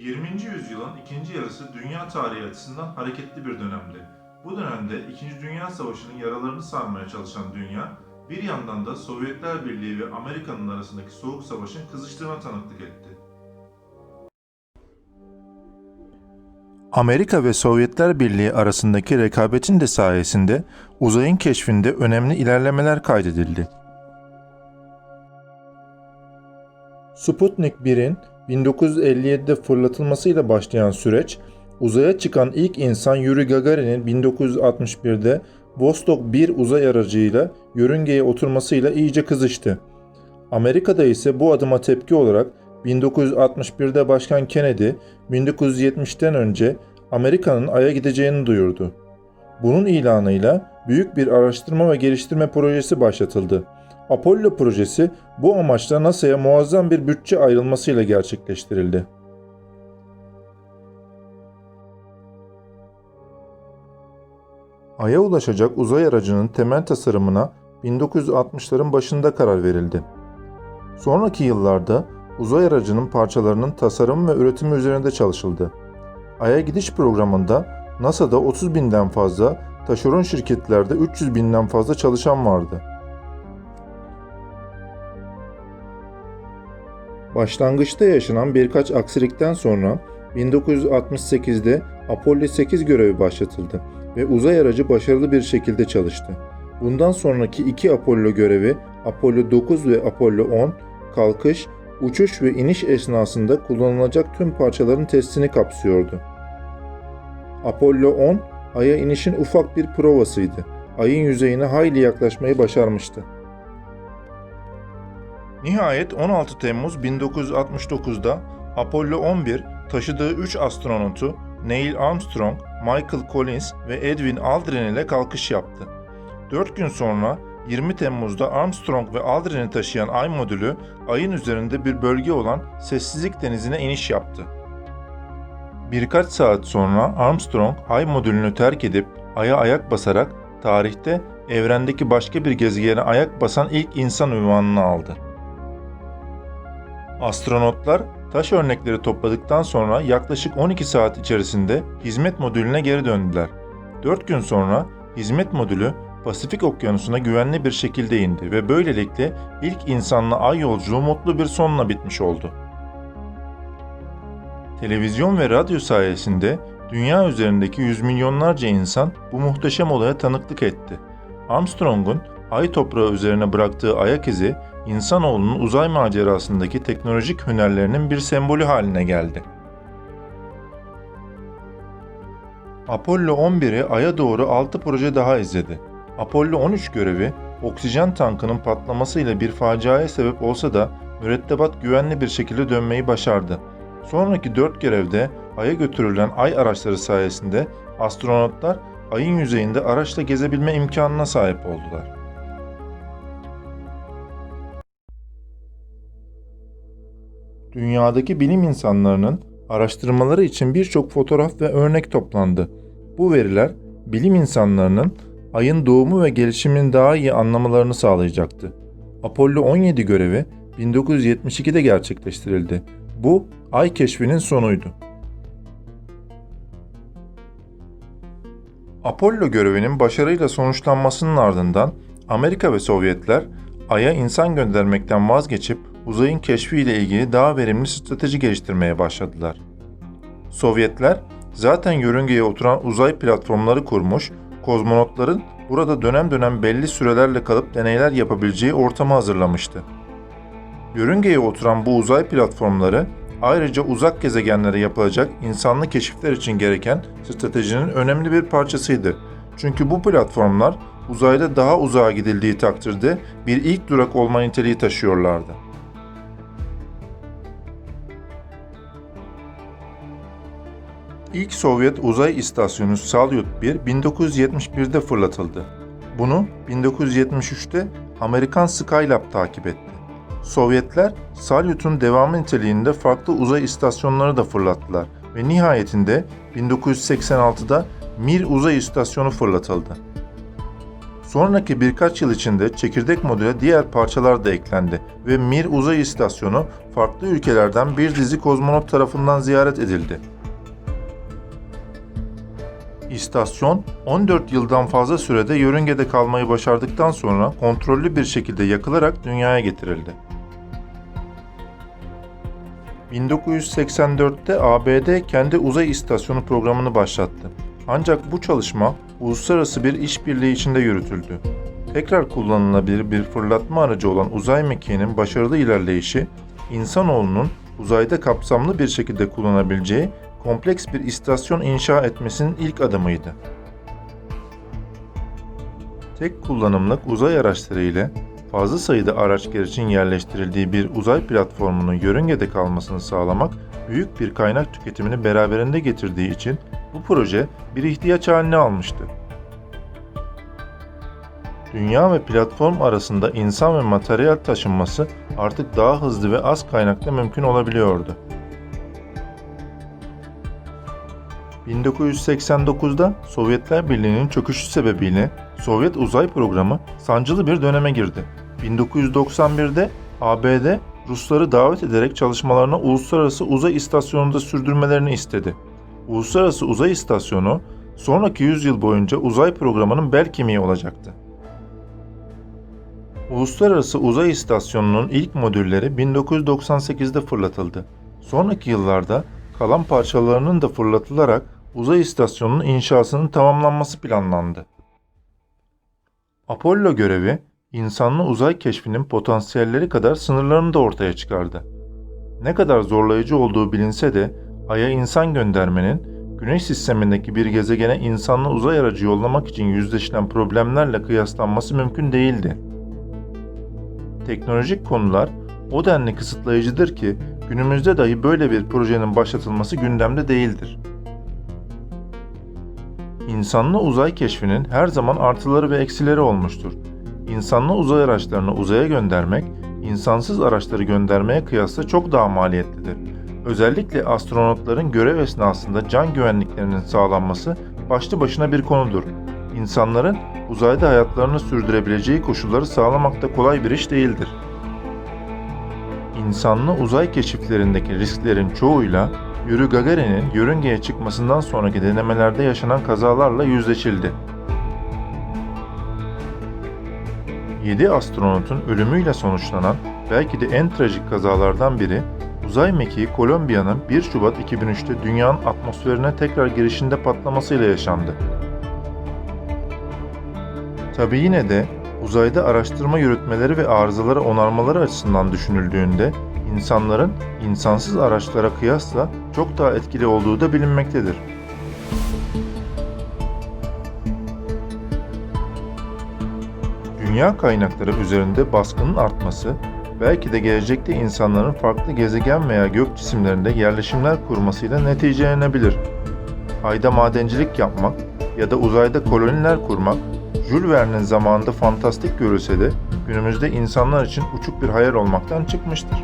20. yüzyılın ikinci yarısı dünya tarihi açısından hareketli bir dönemdi. Bu dönemde İkinci Dünya Savaşı'nın yaralarını sarmaya çalışan dünya, bir yandan da Sovyetler Birliği ve Amerika'nın arasındaki soğuk savaşın kızıştığına tanıklık etti. Amerika ve Sovyetler Birliği arasındaki rekabetin de sayesinde uzayın keşfinde önemli ilerlemeler kaydedildi. Sputnik 1'in 1957'de fırlatılmasıyla başlayan süreç, uzaya çıkan ilk insan Yuri Gagarin'in 1961'de Vostok 1 uzay aracıyla yörüngeye oturmasıyla iyice kızıştı. Amerika'da ise bu adıma tepki olarak 1961'de Başkan Kennedy 1970'ten önce Amerika'nın Ay'a gideceğini duyurdu. Bunun ilanıyla büyük bir araştırma ve geliştirme projesi başlatıldı. Apollo projesi bu amaçla NASA'ya muazzam bir bütçe ayrılmasıyla gerçekleştirildi. Ay'a ulaşacak uzay aracının temel tasarımına 1960'ların başında karar verildi. Sonraki yıllarda uzay aracının parçalarının tasarımı ve üretimi üzerinde çalışıldı. Ay'a gidiş programında NASA'da 30 binden fazla, taşeron şirketlerde 300 binden fazla çalışan vardı. Başlangıçta yaşanan birkaç aksilikten sonra 1968'de Apollo 8 görevi başlatıldı ve uzay aracı başarılı bir şekilde çalıştı. Bundan sonraki iki Apollo görevi Apollo 9 ve Apollo 10 kalkış, uçuş ve iniş esnasında kullanılacak tüm parçaların testini kapsıyordu. Apollo 10, Ay'a inişin ufak bir provasıydı. Ay'ın yüzeyine hayli yaklaşmayı başarmıştı. Nihayet 16 Temmuz 1969'da Apollo 11 taşıdığı 3 astronotu Neil Armstrong, Michael Collins ve Edwin Aldrin ile kalkış yaptı. 4 gün sonra 20 Temmuz'da Armstrong ve Aldrin'i taşıyan Ay modülü Ay'ın üzerinde bir bölge olan Sessizlik Denizi'ne iniş yaptı. Birkaç saat sonra Armstrong Ay modülünü terk edip Ay'a ayak basarak tarihte evrendeki başka bir gezegene ayak basan ilk insan ünvanını aldı. Astronotlar taş örnekleri topladıktan sonra yaklaşık 12 saat içerisinde hizmet modülüne geri döndüler. 4 gün sonra hizmet modülü Pasifik Okyanusu'na güvenli bir şekilde indi ve böylelikle ilk insanla ay yolculuğu mutlu bir sonla bitmiş oldu. Televizyon ve radyo sayesinde dünya üzerindeki yüz milyonlarca insan bu muhteşem olaya tanıklık etti. Armstrong'un ay toprağı üzerine bıraktığı ayak izi, insanoğlunun uzay macerasındaki teknolojik hünerlerinin bir sembolü haline geldi. Apollo 11'i Ay'a doğru 6 proje daha izledi. Apollo 13 görevi oksijen tankının patlamasıyla bir faciaya sebep olsa da mürettebat güvenli bir şekilde dönmeyi başardı. Sonraki 4 görevde Ay'a götürülen Ay araçları sayesinde astronotlar Ay'ın yüzeyinde araçla gezebilme imkanına sahip oldular. Dünyadaki bilim insanlarının araştırmaları için birçok fotoğraf ve örnek toplandı. Bu veriler bilim insanlarının ayın doğumu ve gelişimini daha iyi anlamalarını sağlayacaktı. Apollo 17 görevi 1972'de gerçekleştirildi. Bu ay keşfinin sonuydu. Apollo görevinin başarıyla sonuçlanmasının ardından Amerika ve Sovyetler Ay'a insan göndermekten vazgeçip uzayın keşfiyle ilgili daha verimli strateji geliştirmeye başladılar. Sovyetler zaten yörüngeye oturan uzay platformları kurmuş, kozmonotların burada dönem dönem belli sürelerle kalıp deneyler yapabileceği ortamı hazırlamıştı. Yörüngeye oturan bu uzay platformları ayrıca uzak gezegenlere yapılacak insanlı keşifler için gereken stratejinin önemli bir parçasıydı. Çünkü bu platformlar uzayda daha uzağa gidildiği takdirde bir ilk durak olma niteliği taşıyorlardı. İlk Sovyet uzay istasyonu Salyut 1 1971'de fırlatıldı. Bunu 1973'te Amerikan Skylab takip etti. Sovyetler Salyut'un devamı niteliğinde farklı uzay istasyonları da fırlattılar ve nihayetinde 1986'da Mir uzay istasyonu fırlatıldı. Sonraki birkaç yıl içinde çekirdek modüle diğer parçalar da eklendi ve Mir Uzay İstasyonu farklı ülkelerden bir dizi kozmonot tarafından ziyaret edildi. İstasyon 14 yıldan fazla sürede yörüngede kalmayı başardıktan sonra kontrollü bir şekilde yakılarak dünyaya getirildi. 1984'te ABD kendi uzay istasyonu programını başlattı. Ancak bu çalışma uluslararası bir işbirliği içinde yürütüldü. Tekrar kullanılabilir bir fırlatma aracı olan uzay mekiğinin başarılı ilerleyişi, insanoğlunun uzayda kapsamlı bir şekilde kullanabileceği kompleks bir istasyon inşa etmesinin ilk adımıydı. Tek kullanımlık uzay araçları ile fazla sayıda araç gerçin yerleştirildiği bir uzay platformunun yörüngede kalmasını sağlamak büyük bir kaynak tüketimini beraberinde getirdiği için bu proje bir ihtiyaç haline almıştı. Dünya ve platform arasında insan ve materyal taşınması artık daha hızlı ve az kaynakla mümkün olabiliyordu. 1989'da Sovyetler Birliği'nin çöküşü sebebiyle Sovyet uzay programı sancılı bir döneme girdi. 1991'de ABD Rusları davet ederek çalışmalarını Uluslararası Uzay İstasyonu'nda sürdürmelerini istedi. Uluslararası Uzay İstasyonu sonraki yüzyıl boyunca uzay programının bel kemiği olacaktı. Uluslararası Uzay İstasyonu'nun ilk modülleri 1998'de fırlatıldı. Sonraki yıllarda kalan parçalarının da fırlatılarak uzay istasyonunun inşasının tamamlanması planlandı. Apollo görevi, insanlı uzay keşfinin potansiyelleri kadar sınırlarını da ortaya çıkardı. Ne kadar zorlayıcı olduğu bilinse de Ay'a insan göndermenin, Güneş sistemindeki bir gezegene insanlı uzay aracı yollamak için yüzleşilen problemlerle kıyaslanması mümkün değildi. Teknolojik konular o denli kısıtlayıcıdır ki günümüzde dahi böyle bir projenin başlatılması gündemde değildir. İnsanlı uzay keşfinin her zaman artıları ve eksileri olmuştur. İnsanlı uzay araçlarını uzaya göndermek, insansız araçları göndermeye kıyasla çok daha maliyetlidir. Özellikle astronotların görev esnasında can güvenliklerinin sağlanması başlı başına bir konudur. İnsanların uzayda hayatlarını sürdürebileceği koşulları sağlamak da kolay bir iş değildir. İnsanlı uzay keşiflerindeki risklerin çoğuyla Yuri Gagarin'in yörüngeye çıkmasından sonraki denemelerde yaşanan kazalarla yüzleşildi. 7 astronotun ölümüyle sonuçlanan belki de en trajik kazalardan biri uzay mekiği Kolombiya'nın 1 Şubat 2003'te dünyanın atmosferine tekrar girişinde patlamasıyla yaşandı. Tabi yine de uzayda araştırma yürütmeleri ve arızaları onarmaları açısından düşünüldüğünde insanların insansız araçlara kıyasla çok daha etkili olduğu da bilinmektedir. Dünya kaynakları üzerinde baskının artması, belki de gelecekte insanların farklı gezegen veya gök cisimlerinde yerleşimler kurmasıyla neticelenebilir. Ayda madencilik yapmak ya da uzayda koloniler kurmak, Jules Verne'in zamanında fantastik görülse de günümüzde insanlar için uçuk bir hayal olmaktan çıkmıştır.